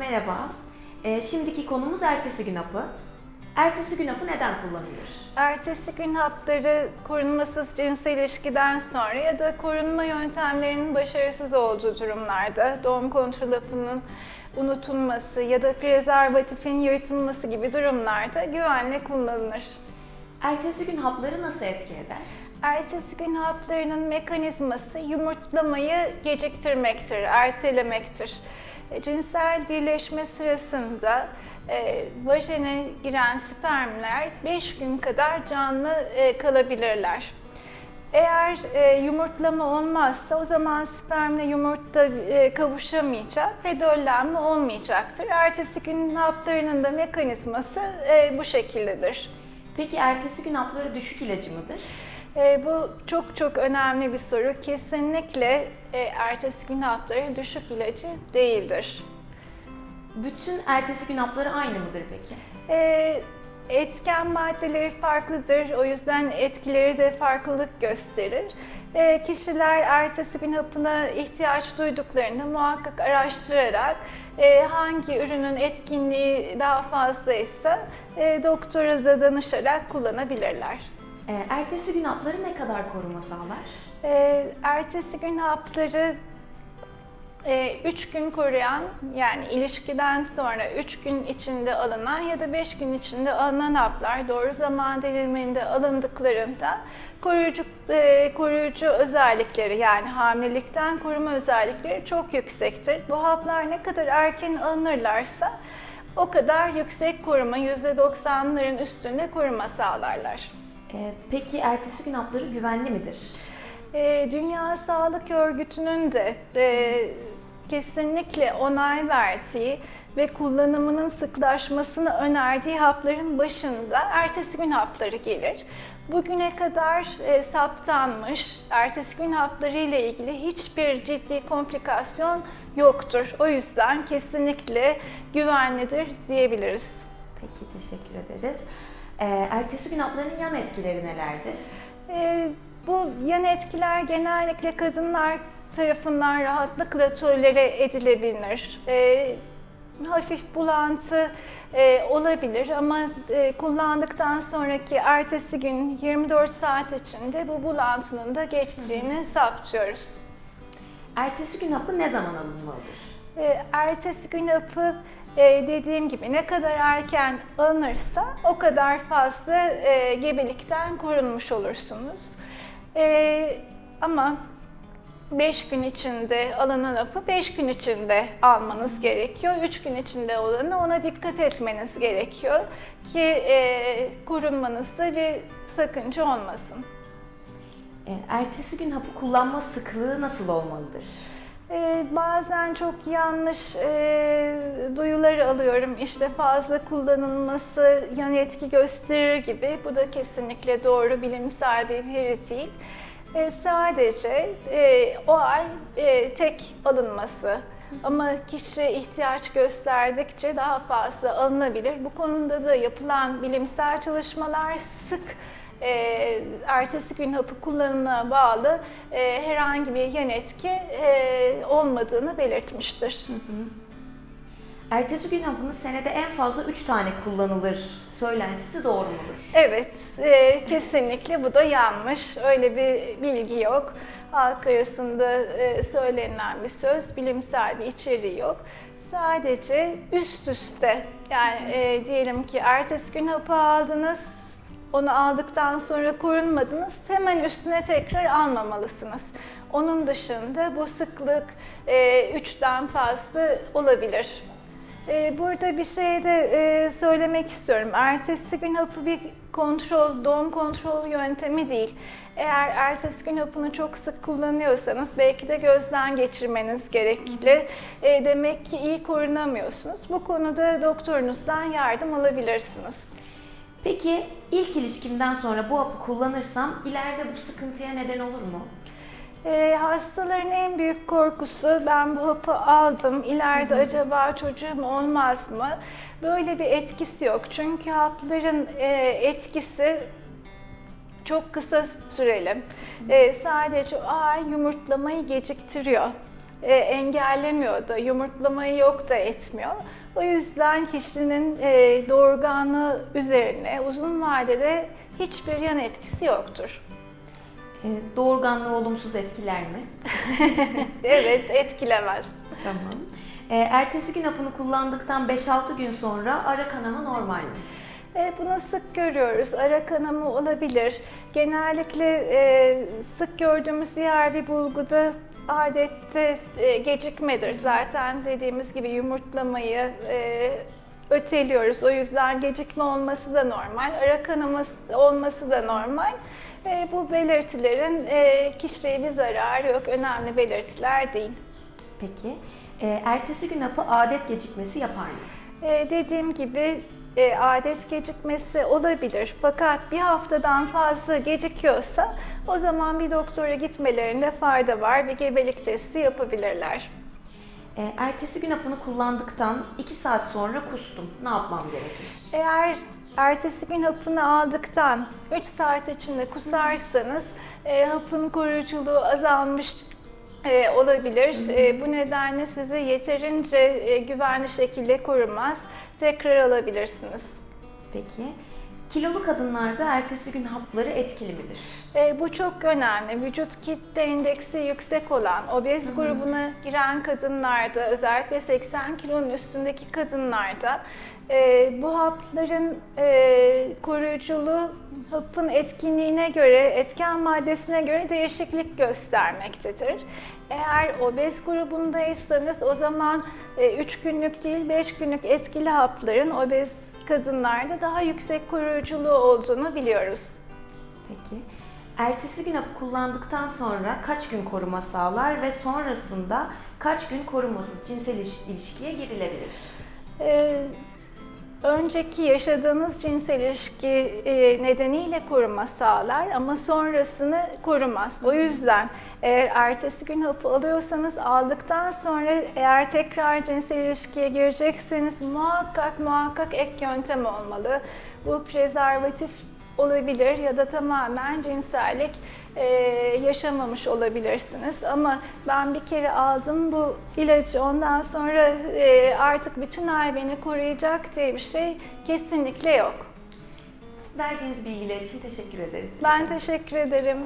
Merhaba. Ee, şimdiki konumuz ertesi gün hapı. Ertesi gün hapı neden kullanılır? Ertesi gün hapları korunmasız cinsel ilişkiden sonra ya da korunma yöntemlerinin başarısız olduğu durumlarda doğum kontrol hapının unutulması ya da prezervatifin yırtılması gibi durumlarda güvenle kullanılır. Ertesi gün hapları nasıl etki eder? Ertesi gün haplarının mekanizması yumurtlamayı geciktirmektir, ertelemektir. E, Cinsel birleşme sırasında e, vajene giren spermler 5 gün kadar canlı e, kalabilirler. Eğer e, yumurtlama olmazsa o zaman spermle yumurta e, kavuşamayacak ve döllenme olmayacaktır. Ertesi gün haplarının da mekanizması e, bu şekildedir. Peki ertesi gün hapları düşük ilacı mıdır? E, bu çok çok önemli bir soru. Kesinlikle e, ertesi gün hapları düşük ilacı değildir. Bütün ertesi gün hapları aynı mıdır peki? E, etken maddeleri farklıdır. O yüzden etkileri de farklılık gösterir. E, kişiler ertesi gün hapına ihtiyaç duyduklarında muhakkak araştırarak e, hangi ürünün etkinliği daha fazlaysa e, doktora da danışarak kullanabilirler. Ee, ertesi gün hapları ne kadar koruma sağlar? Ee, ertesi gün hapları 3 gün koruyan yani ilişkiden sonra 3 gün içinde alınan ya da 5 gün içinde alınan haplar doğru zaman diliminde alındıklarında koruyucu e, koruyucu özellikleri yani hamilelikten koruma özellikleri çok yüksektir. Bu haplar ne kadar erken alınırlarsa o kadar yüksek koruma %90'ların üstünde koruma sağlarlar. Ee, peki ertesi gün hapları güvenli midir? Ee, Dünya Sağlık Örgütü'nün de e, kesinlikle onay verdiği ve kullanımının sıklaşmasını önerdiği hapların başında ertesi gün hapları gelir. Bugüne kadar e, saptanmış ertesi gün hapları ile ilgili hiçbir ciddi komplikasyon yoktur. O yüzden kesinlikle güvenlidir diyebiliriz. Peki teşekkür ederiz. Ee, ertesi gün haplarının yan etkileri nelerdir? Ee, bu yan etkiler genellikle kadınlar tarafından rahatlıkla tolere edilebilir. Ee, hafif bulantı e, olabilir ama e, kullandıktan sonraki ertesi gün 24 saat içinde bu bulantının da geçtiğini saptıyoruz. Ertesi gün hapı ne zaman alınmalıdır? E, ertesi gün hapı e, dediğim gibi ne kadar erken alınırsa o kadar fazla e, gebelikten korunmuş olursunuz. E, ama 5 gün içinde alınan hapı 5 gün içinde almanız gerekiyor. 3 gün içinde olanı ona dikkat etmeniz gerekiyor ki e, korunmanızda bir sakınca olmasın. Ee, ertesi gün hapı kullanma sıklığı nasıl olmalıdır? Ee, bazen çok yanlış e, duyular alıyorum. İşte fazla kullanılması yan etki gösterir gibi. Bu da kesinlikle doğru bilimsel bir veri değil. E, sadece e, o ay e, tek alınması ama kişi ihtiyaç gösterdikçe daha fazla alınabilir. Bu konuda da yapılan bilimsel çalışmalar sık e, ertesi gün hapı kullanımına bağlı e, herhangi bir yan etki e, olmadığını belirtmiştir. Ertesi gün hapının senede en fazla 3 tane kullanılır söylentisi doğru mudur? Evet, e, kesinlikle bu da yanlış. Öyle bir bilgi yok. Halk arasında e, söylenen bir söz, bilimsel bir içeriği yok. Sadece üst üste, yani e, diyelim ki ertesi gün hapı aldınız, onu aldıktan sonra korunmadınız, hemen üstüne tekrar almamalısınız. Onun dışında bu sıklık e, üçten fazla olabilir. Ee, Burada bir şey de e, söylemek istiyorum. Ertesi gün hapı bir kontrol, doğum kontrol yöntemi değil. Eğer ertesi gün hapını çok sık kullanıyorsanız belki de gözden geçirmeniz gerekli. E, demek ki iyi korunamıyorsunuz. Bu konuda doktorunuzdan yardım alabilirsiniz. Peki ilk ilişkimden sonra bu hapı kullanırsam ileride bu sıkıntıya neden olur mu? E, hastaların en büyük korkusu ben bu hapı aldım, ileride acaba çocuğum olmaz mı? Böyle bir etkisi yok. Çünkü hapların e, etkisi çok kısa süreli. E, sadece ay yumurtlamayı geciktiriyor. e, engellemiyor da, yumurtlamayı yok da etmiyor. O yüzden kişinin e, doğurganlığı üzerine uzun vadede hiçbir yan etkisi yoktur. E, doğurganlığı olumsuz etkiler mi? Evet, etkilemez. Tamam. E, ertesi gün hapını kullandıktan 5-6 gün sonra ara kanama normal mi? E, bunu sık görüyoruz. Ara kanama olabilir. Genellikle e, sık gördüğümüz diğer bir bulguda adette e, gecikmedir. Zaten dediğimiz gibi yumurtlamayı e, öteliyoruz. O yüzden gecikme olması da normal. Ara kanaması olması da normal. E, bu belirtilerin e, kişiye bir zararı yok. Önemli belirtiler değil. Peki. E, ertesi gün hapı adet gecikmesi yapar mı? Ee, dediğim gibi e, adet gecikmesi olabilir. Fakat bir haftadan fazla gecikiyorsa o zaman bir doktora gitmelerinde fayda var. Bir gebelik testi yapabilirler. E, ertesi gün hapını kullandıktan 2 saat sonra kustum. Ne yapmam gerekir? Eğer ertesi gün hapını aldıktan 3 saat içinde kusarsanız e, hapın koruyuculuğu azalmış e, olabilir. E, bu nedenle sizi yeterince e, güvenli şekilde korumaz. Tekrar alabilirsiniz. Peki. Kilolu kadınlarda ertesi gün hapları etkili midir? E, bu çok önemli. Vücut kitle indeksi yüksek olan, obez grubuna giren kadınlarda, özellikle 80 kilonun üstündeki kadınlarda e, bu hapların e, koruyuculuğu hapın etkinliğine göre, etken maddesine göre değişiklik göstermektedir. Eğer obez grubundaysanız o zaman 3 günlük değil 5 günlük etkili hapların obez kadınlarda daha yüksek koruyuculuğu olduğunu biliyoruz. Peki. Ertesi gün hapı kullandıktan sonra kaç gün koruma sağlar ve sonrasında kaç gün korumasız cinsel iliş- ilişkiye girilebilir? Ee, önceki yaşadığınız cinsel ilişki e, nedeniyle koruma sağlar ama sonrasını korumaz. O yüzden eğer ertesi gün hapı alıyorsanız aldıktan sonra eğer tekrar cinsel ilişkiye girecekseniz muhakkak muhakkak ek yöntem olmalı. Bu prezervatif olabilir ya da tamamen cinsellik e, yaşamamış olabilirsiniz. Ama ben bir kere aldım bu ilacı ondan sonra e, artık bütün ay beni koruyacak diye bir şey kesinlikle yok. Verdiğiniz bilgiler için teşekkür ederiz. Ben teşekkür ederim.